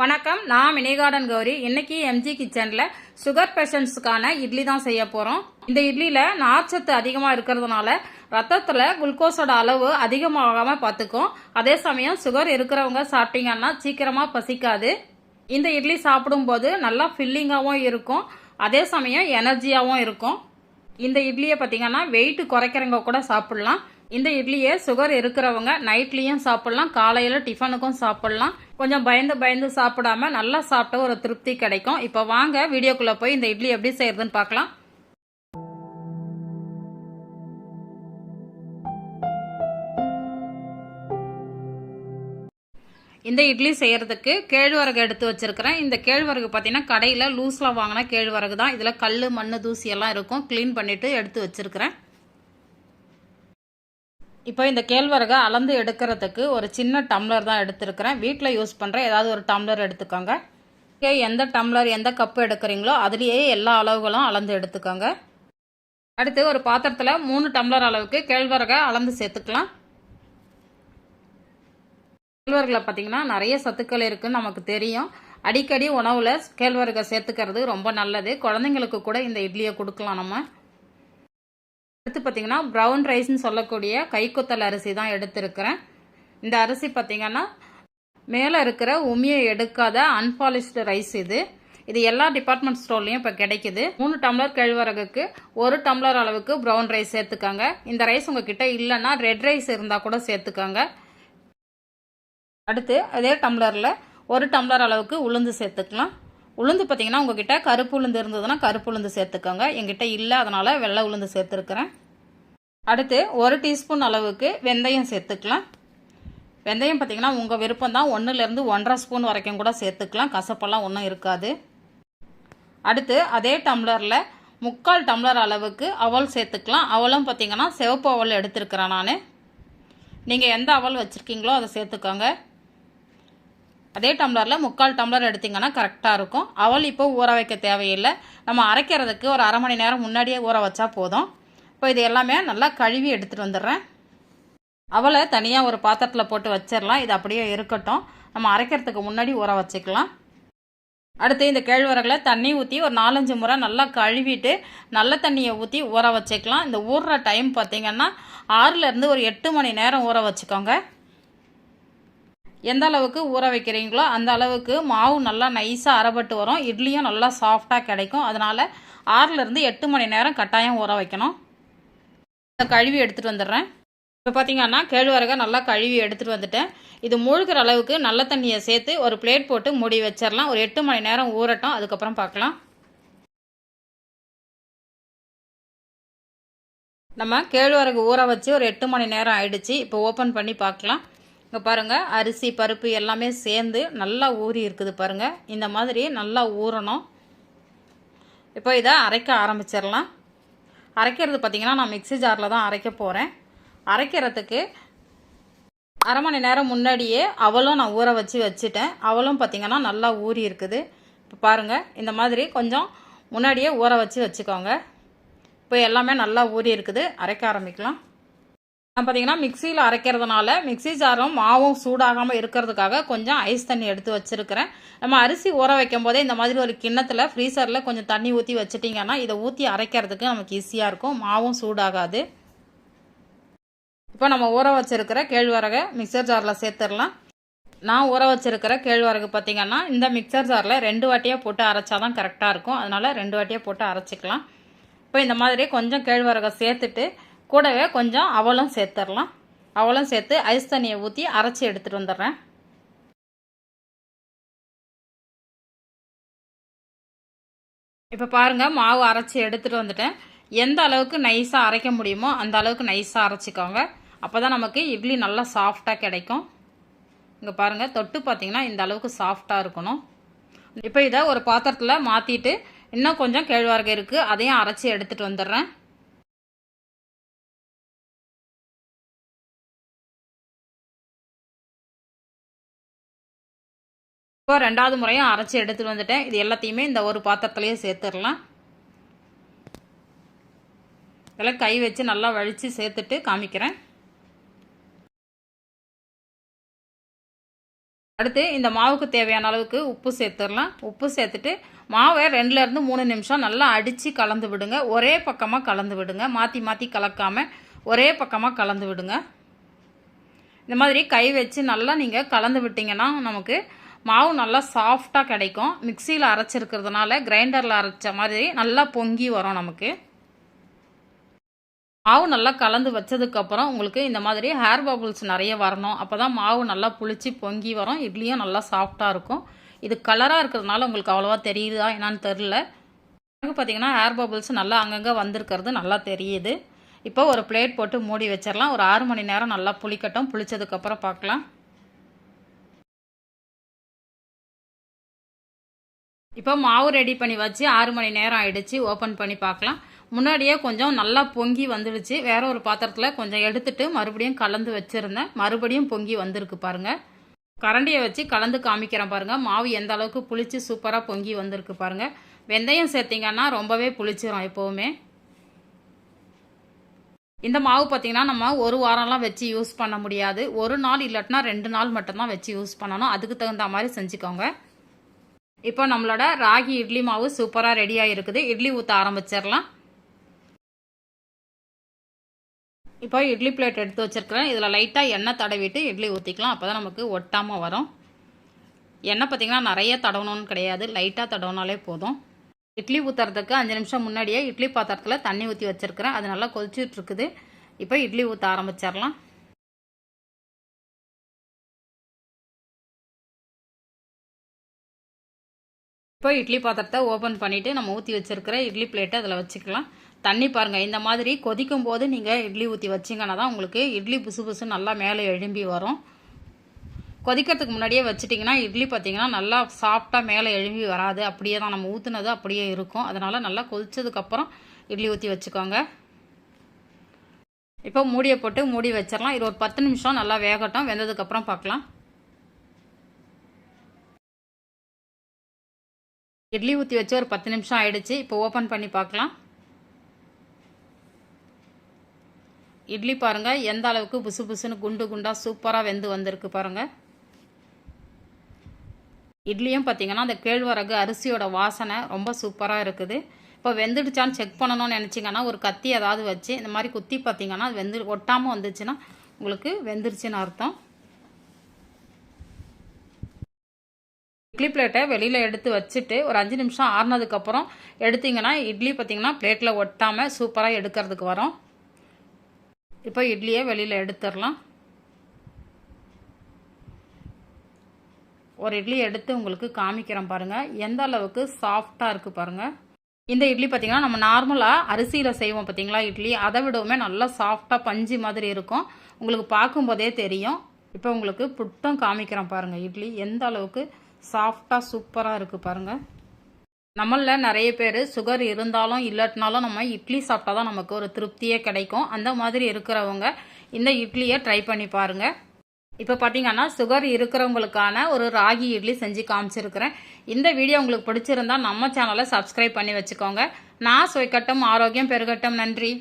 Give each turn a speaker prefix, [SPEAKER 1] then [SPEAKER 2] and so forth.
[SPEAKER 1] வணக்கம் நான் mini garden Gowri. இன்னைக்கு எம்ஜி கிச்சனில் சுகர் பேஷண்ட்ஸுக்கான இட்லி தான் செய்ய போகிறோம் இந்த இட்லியில் நார்ச்சத்து அதிகமாக இருக்கிறதுனால ரத்தத்தில் குளுக்கோஸோட அளவு அதிகமாகாமல் பார்த்துக்கும். அதே சமயம் சுகர் இருக்கிறவங்க சாப்பிட்டீங்கன்னா சீக்கிரமாக பசிக்காது. இந்த இட்லி சாப்பிடும்போது நல்லா ஃபில்லிங்காகவும் இருக்கும். அதே சமயம் எனர்ஜியாகவும் இருக்கும். இந்த இட்லியை பார்த்தீங்கன்னா வெயிட் குறைக்கிறவங்க கூட சாப்பிட்லாம். இந்த இட்லியை சுகர் இருக்கிறவங்க நைட்லேயும் சாப்பிடலாம் காலையில் டிஃபனுக்கும் சாப்பிடலாம். கொஞ்சம் பயந்து பயந்து சாப்பிடாம நல்லா சாப்பிட்ட ஒரு திருப்தி கிடைக்கும். இப்போ வாங்க வீடியோக்குள்ளே போய் இந்த இட்லி எப்படி செய்யறதுன்னு பார்க்கலாம். இந்த இட்லி செய்யறதுக்கு கேழ்வரகு எடுத்து வச்சிருக்கிறேன். இந்த கேழ்வரகு பார்த்தீங்கன்னா கடையில் லூஸில் வாங்கின கேழ்வரகு தான் இதில் கல் மண் தூசியெல்லாம் இருக்கும். க்ளீன் பண்ணிவிட்டு எடுத்து வச்சிருக்கிறேன். இப்போ இந்த கேழ்வரகை அளந்து எடுக்கிறதுக்கு ஒரு சின்ன டம்ளர் தான் எடுத்திருக்கிறேன். வீட்டில் யூஸ் பண்ணுற ஏதாவது ஒரு டம்ளர் எடுத்துக்கோங்க. இங்கே எந்த டம்ளர் எந்த கப்பு எடுக்கிறீங்களோ அதுலேயே எல்லா அளவுகளும் அளந்து எடுத்துக்கோங்க. அடுத்து ஒரு பாத்திரத்தில் மூணு டம்ளர் அளவுக்கு கேழ்வரகை அளந்து சேர்த்துக்கலாம். கேழ்வரகில் பார்த்தீங்கன்னா நிறைய சத்துக்கள் இருக்குதுன்னு நமக்கு தெரியும். அடிக்கடி உணவில் கேழ்வரகை சேர்த்துக்கிறது ரொம்ப நல்லது. குழந்தைங்களுக்கு கூட இந்த இட்லியை கொடுக்கலாம் நம்ம. அடுத்து பார்த்தீங்கன்னா ப்ரௌன் ரைஸ்னு சொல்லக்கூடிய கைக்குத்தல் அரிசி தான் எடுத்திருக்கிறேன். இந்த அரிசி பார்த்தீங்கன்னா மேலே இருக்கிற உமியை எடுக்காத அன்பாலிஷ்டு ரைஸ் இது. இது எல்லா டிபார்ட்மெண்ட் ஸ்டோர்லையும் இப்போ கிடைக்குது. மூணு டம்ளர் கேழ்வரகுக்கு ஒரு டம்ளர் அளவுக்கு ப்ரௌன் ரைஸ் சேர்த்துக்கோங்க. இந்த ரைஸ் உங்ககிட்ட இல்லைன்னா ரெட் ரைஸ் இருந்தால் கூட சேர்த்துக்கோங்க. அடுத்து அதே டம்ளரில் ஒரு டம்ளர் அளவுக்கு உளுந்து சேர்த்துக்கலாம். உளுந்து பார்த்தீங்கன்னா உங்ககிட்ட கருப்பு உளுந்து இருந்ததுன்னா கருப்பு உளுந்து சேர்த்துக்கோங்க. எங்கிட்ட இல்லை அதனால் வெள்ளை உளுந்து சேர்த்துருக்குறேன். அடுத்து ஒரு டீஸ்பூன் அளவுக்கு வெந்தயம் சேர்த்துக்கலாம். வெந்தயம் பார்த்தீங்கன்னா உங்கள் விருப்பம் தான். ஒன்றுலேருந்து ஒன்றரை ஸ்பூன் வரைக்கும் கூட சேர்த்துக்கலாம். கசப்பெல்லாம் ஒன்றும் இருக்காது. அடுத்து அதே டம்ளரில் முக்கால் டம்ளர் அளவுக்கு அவல் சேர்த்துக்கலாம். அவலும் பார்த்தீங்கன்னா சிவப்பு அவல் எடுத்துருக்கிறேன் நான். நீங்கள் எந்த அவல் வச்சுருக்கீங்களோ அதை சேர்த்துக்கோங்க. அதே டம்ளரில் முக்கால் டம்ளர் எடுத்திங்கன்னா கரெக்டாக இருக்கும். அவள் இப்போ ஊற வைக்க தேவையில்லை. நம்ம அரைக்கிறதுக்கு ஒரு அரை மணி நேரம் முன்னாடியே ஊற வச்சா போதும். இப்போ இது எல்லாமே நல்லா கழுவி எடுத்துகிட்டு வந்துடுறேன். அவளை தனியாக ஒரு பாத்திரத்தில் போட்டு வச்சிடலாம். இது அப்படியே இருக்கட்டும். நம்ம அரைக்கிறதுக்கு முன்னாடி ஊற வச்சுக்கலாம். அடுத்து இந்த கேழ்வரகில் தண்ணி ஊற்றி ஒரு நாலஞ்சு முறை நல்லா கழுவிட்டு நல்ல தண்ணியை ஊற்றி ஊற வச்சுக்கலாம். இந்த ஊறுற டைம் பார்த்திங்கன்னா ஆறுலேருந்து ஒரு எட்டு மணி நேரம் ஊற வச்சுக்கோங்க. எந்த அளவுக்கு ஊற வைக்கிறீங்களோ அந்த அளவுக்கு மாவு நல்லா நைஸாக அரைப்பட்டு வரும். இட்லியும் நல்லா சாஃப்டாக கிடைக்கும். அதனால் ஆறுலேருந்து எட்டு மணி நேரம் கட்டாயம் ஊற வைக்கணும். இதை கழுவி எடுத்துகிட்டு வந்துடுறேன். இப்போ பார்த்தீங்கன்னா கேழ்வரகை நல்லா கழுவி எடுத்துகிட்டு வந்துட்டேன். இது மூழ்கிற அளவுக்கு நல்ல தண்ணியை சேர்த்து ஒரு பிளேட் போட்டு மூடி வச்சிடலாம். ஒரு எட்டு மணி நேரம் ஊறட்டும். அதுக்கப்புறம் பார்க்கலாம் நம்ம கேழ்வரகு ஊற வச்சு ஒரு எட்டு மணி நேரம் ஆயிடுச்சு. இப்போ ஓப்பன் பண்ணி பார்க்கலாம் இங்கே பாருங்கள் அரிசி பருப்பு எல்லாமே சேர்ந்து நல்லா ஊறி இருக்குது பாருங்கள் இந்த மாதிரி நல்லா ஊறணும். இப்போ இதை அரைக்க ஆரம்பிச்சிடலாம். அரைக்கிறது பார்த்திங்கன்னா நான் மிக்ஸி ஜாரில் தான் அரைக்க போகிறேன் அரைக்கிறதுக்கு அரை மணி நேரம் முன்னாடியே அவளும் நான் ஊற வச்சு வச்சுட்டேன். அவளும் பார்த்திங்கன்னா நல்லா ஊறி இருக்குது. இப்போ பாருங்கள் இந்த மாதிரி கொஞ்சம் முன்னாடியே ஊற வச்சு வச்சுக்கோங்க. இப்போ எல்லாமே நல்லா ஊறி இருக்குது. அரைக்க ஆரம்பிக்கலாம். பார்த்தீங்கன்னா மிக்சியில் அரைக்கிறதுனால மிக்ஸி ஜாரும் மாவும் சூடாகாமல் இருக்கிறதுக்காக கொஞ்சம் ஐஸ் தண்ணி எடுத்து வச்சுருக்கிறேன். நம்ம அரிசி ஊற வைக்கும் போதே இந்த மாதிரி ஒரு கிண்ணத்தில் ஃப்ரீசரில் கொஞ்சம் தண்ணி ஊற்றி வச்சிட்டிங்கன்னா இதை ஊற்றி அரைக்கிறதுக்கு நமக்கு ஈஸியாக இருக்கும். மாவும் சூடாகாது. இப்போ நம்ம ஊற வச்சிருக்கிற கேழ்வரகை மிக்சர் ஜாரில் சேர்த்துடலாம். நான் ஊற வச்சிருக்கிற கேழ்வரகு பார்த்திங்கன்னா இந்த மிக்சர் ஜாரில் ரெண்டு வாட்டியாக போட்டு அரைச்சா தான் கரெக்டாக இருக்கும். அதனால் ரெண்டு வாட்டியாக போட்டு அரைச்சிக்கலாம். இப்போ இந்த மாதிரி கொஞ்சம் கேழ்வரகை சேர்த்துட்டு கூடவே கொஞ்சம் அவளும் சேர்த்துடலாம் அவளும் சேர்த்து ஐஸ் தண்ணியை ஊற்றி அரைச்சி எடுத்துகிட்டு வந்துடுறேன். இப்போ பாருங்கள் மாவு அரைச்சி எடுத்துகிட்டு வந்துட்டேன். எந்த அளவுக்கு நைஸாக அரைக்க முடியுமோ அந்த அளவுக்கு நைஸாக அரைச்சிக்கோங்க. அப்போ தான் நமக்கு இட்லி நல்லா சாஃப்டாக கிடைக்கும். இங்கே பாருங்கள் தொட்டு பார்த்திங்கன்னா இந்த அளவுக்கு சாஃப்டாக இருக்கணும். இப்போ இதை ஒரு பாத்திரத்தில் மாற்றிட்டு இன்னும் கொஞ்சம் கேழ்வரகு இருக்குது அதையும் அரைச்சி எடுத்துகிட்டு வந்துடுறேன். இப்போ ரெண்டாவது முறையும் அரைச்சி எடுத்துகிட்டு வந்துட்டேன். இது எல்லாத்தையுமே இந்த ஒரு பாத்திரத்துலேயே சேர்த்துடலாம். இதெல்லாம் கை வச்சு நல்லா வழித்து சேர்த்துட்டு காமிக்கிறேன். அடுத்து இந்த மாவுக்கு தேவையான அளவுக்கு உப்பு சேர்த்துடலாம். உப்பு சேர்த்துட்டு மாவை ரெண்டுலேருந்து மூணு நிமிஷம் நல்லா அடித்து கலந்து விடுங்க. ஒரே பக்கமாக கலந்து விடுங்க. மாற்றி மாற்றி கலக்காமல் ஒரே பக்கமாக கலந்து விடுங்க. இந்த மாதிரி கை வச்சு நல்லா நீங்கள் கலந்து விட்டிங்கன்னா நமக்கு மாவு நல்லா சாஃப்டாக கிடைக்கும். மிக்சியில் அரைச்சிருக்கிறதுனால கிரைண்டரில் அரைச்ச மாதிரி நல்லா பொங்கி வரும் நமக்கு. மாவு நல்லா கலந்து வச்சதுக்கப்புறம் உங்களுக்கு இந்த மாதிரி ஹேர் பபுள்ஸ் நிறைய வரணும். அப்போ தான் மாவு நல்லா புளிச்சு பொங்கி வரும். இட்லியும் நல்லா சாஃப்டாக இருக்கும். இது கலராக இருக்கிறதுனால உங்களுக்கு அவ்வளோவா தெரியுதா என்னான்னு தெரில எனக்கு பார்த்தீங்கன்னா ஹேர் பபுள்ஸ் நல்லா அங்கங்கே வந்திருக்கிறது நல்லா தெரியுது. இப்போ ஒரு பிளேட் போட்டு மூடி வச்சிடலாம். ஒரு ஆறு மணி நேரம் நல்லா புளிக்கட்டும். புளிச்சதுக்கப்புறம் பார்க்கலாம் இப்போ மாவு ரெடி பண்ணி வச்சு ஆறு மணி நேரம் ஆகிடுச்சு ஓப்பன் பண்ணி பார்க்கலாம். முன்னாடியே கொஞ்சம் நல்லா பொங்கி வந்துடுச்சு. வேற ஒரு பாத்திரத்தில் கொஞ்சம் எடுத்துட்டு மறுபடியும் கலந்து வச்சுருந்தேன். மறுபடியும் பொங்கி வந்திருக்கு பாருங்கள் கரண்டியை வச்சு கலந்து காமிக்கிறேன் பாருங்கள் மாவு எந்த அளவுக்கு புளிச்சு சூப்பராக பொங்கி வந்திருக்கு பாருங்கள் வெந்தயம் சேர்த்திங்கன்னா ரொம்பவே புளிச்சிரும் எப்போவுமே. இந்த மாவு பார்த்தீங்கன்னா நம்ம ஒரு வாரம்லாம் வச்சு யூஸ் பண்ண முடியாது. ஒரு நாள் இல்லாட்டினா ரெண்டு நாள் மட்டும்தான் வச்சு யூஸ் பண்ணணும். அதுக்கு தகுந்த மாதிரி செஞ்சுக்கோங்க. இப்போ நம்மளோட ராகி இட்லி மாவு சூப்பராக ரெடியாக இருக்குது இட்லி ஊற்ற ஆரம்பிச்சிடலாம். இப்போ இட்லி பிளேட் எடுத்து வச்சுருக்கிறேன். இதில் லைட்டாக எண்ணெய் தடவிட்டு இட்லி ஊற்றிக்கலாம் அப்போ தான் நமக்கு ஒட்டாமல் வரும். எண்ணெய் பார்த்திங்கன்னா நிறைய தடவணும்னு கிடையாது. லைட்டாக தடவினாலே போதும். இட்லி ஊற்றுறதுக்கு அஞ்சு நிமிஷம் முன்னாடியே இட்லி பாத்திரத்தில் தண்ணி ஊற்றி வச்சுருக்கிறேன். அது நல்லா கொதிச்சுட்டு இருக்குது. இப்போ இட்லி ஊற்ற ஆரம்பிச்சிடலாம். இப்போ இட்லி பாத்திரத்தை ஓப்பன் பண்ணிவிட்டு நம்ம ஊற்றி வச்சுருக்கிற இட்லி பிளேட்டை அதில் வச்சுக்கலாம். தண்ணி பாருங்கள் இந்த மாதிரி கொதிக்கும் போது நீங்கள் இட்லி ஊற்றி வச்சிங்கன்னா தான் உங்களுக்கு இட்லி புசு புசு நல்லா மேலே எழும்பி வரும். கொதிக்கிறதுக்கு முன்னாடியே வச்சுட்டிங்கன்னா இட்லி பார்த்திங்கன்னா நல்லா சாஃப்டாக மேலே எழும்பி வராது. அப்படியே தான் நம்ம ஊற்றுனது அப்படியே இருக்கும். அதனால் நல்லா கொதித்ததுக்கப்புறம் இட்லி ஊற்றி வச்சுக்கோங்க. இப்போ மூடியை போட்டு மூடி வச்சிடலாம். இது ஒரு பத்து நிமிஷம் நல்லா வேகட்டும். வெந்ததுக்கப்புறம் பார்க்கலாம். இட்லி ஊற்றி வச்சு ஒரு பத்து நிமிஷம் ஆயிடுச்சு. இப்போ ஓப்பன் பண்ணி பார்க்கலாம். இட்லி பாருங்கள் எந்த அளவுக்கு புசு புசுன்னு குண்டு குண்டாக சூப்பராக வெந்து வந்திருக்கு பாருங்கள் இட்லியும் பார்த்தீங்கன்னா அந்த கேழ்வரகு அரிசியோட வாசனை ரொம்ப சூப்பராக இருக்குது. இப்போ வெந்துடுச்சான்னு செக் பண்ணணும்னு நினச்சிங்கன்னா ஒரு கத்தி ஏதாவது வச்சு இந்த மாதிரி குத்தி பார்த்தீங்கன்னா அது வெந்து ஒட்டாமல் வந்துச்சுன்னா உங்களுக்கு வெந்துருச்சுன்னு அர்த்தம். இட்லி பிளேட்டை வெளியில் எடுத்து வச்சுட்டு ஒரு அஞ்சு நிமிஷம் ஆறுனதுக்கப்புறம் எடுத்திங்கன்னா இட்லி பார்த்தீங்கன்னா பிளேட்டில் ஒட்டாமல் சூப்பராக எடுக்கிறதுக்கு வரும். இப்போ இட்லியை வெளியில் எடுத்துடலாம். ஒரு இட்லி எடுத்து உங்களுக்கு காமிக்கிறேன் பாருங்கள் எந்த அளவுக்கு சாஃப்டாக இருக்குது பாருங்கள் இந்த இட்லி பார்த்தீங்கன்னா நம்ம நார்மலாக அரிசியில் செய்வோம் பார்த்தீங்களா இட்லி? அதை விடவுமே நல்லா சாஃப்டாக பஞ்சு மாதிரி இருக்கும். உங்களுக்கு பார்க்கும்போதே தெரியும். இப்போ உங்களுக்கு புட்டம் காமிக்கிறேன் பாருங்கள் இட்லி. எந்த அளவுக்கு சாஃப்டாக சூப்பராக இருக்குது பாருங்கள் நம்மளில் நிறைய பேர் சுகர் இருந்தாலும் இல்லாட்டினாலும் நம்ம இட்லி சாப்பிட்டா தான் நமக்கு ஒரு திருப்தியே கிடைக்கும். அந்த மாதிரி இருக்கிறவங்க இந்த இட்லியை ட்ரை பண்ணி பாருங்கள் இப்போ பார்த்தீங்கன்னா சுகர் இருக்கிறவங்களுக்கான ஒரு ராகி இட்லி செஞ்சு காமிச்சிருக்கிறேன். இந்த வீடியோ உங்களுக்கு பிடிச்சிருந்தா நம்ம சேனலை சப்ஸ்கிரைப் பண்ணி வச்சுக்கோங்க. நான் சுவைக்கட்டும் ஆரோக்கியம் பெருகட்டும். நன்றி.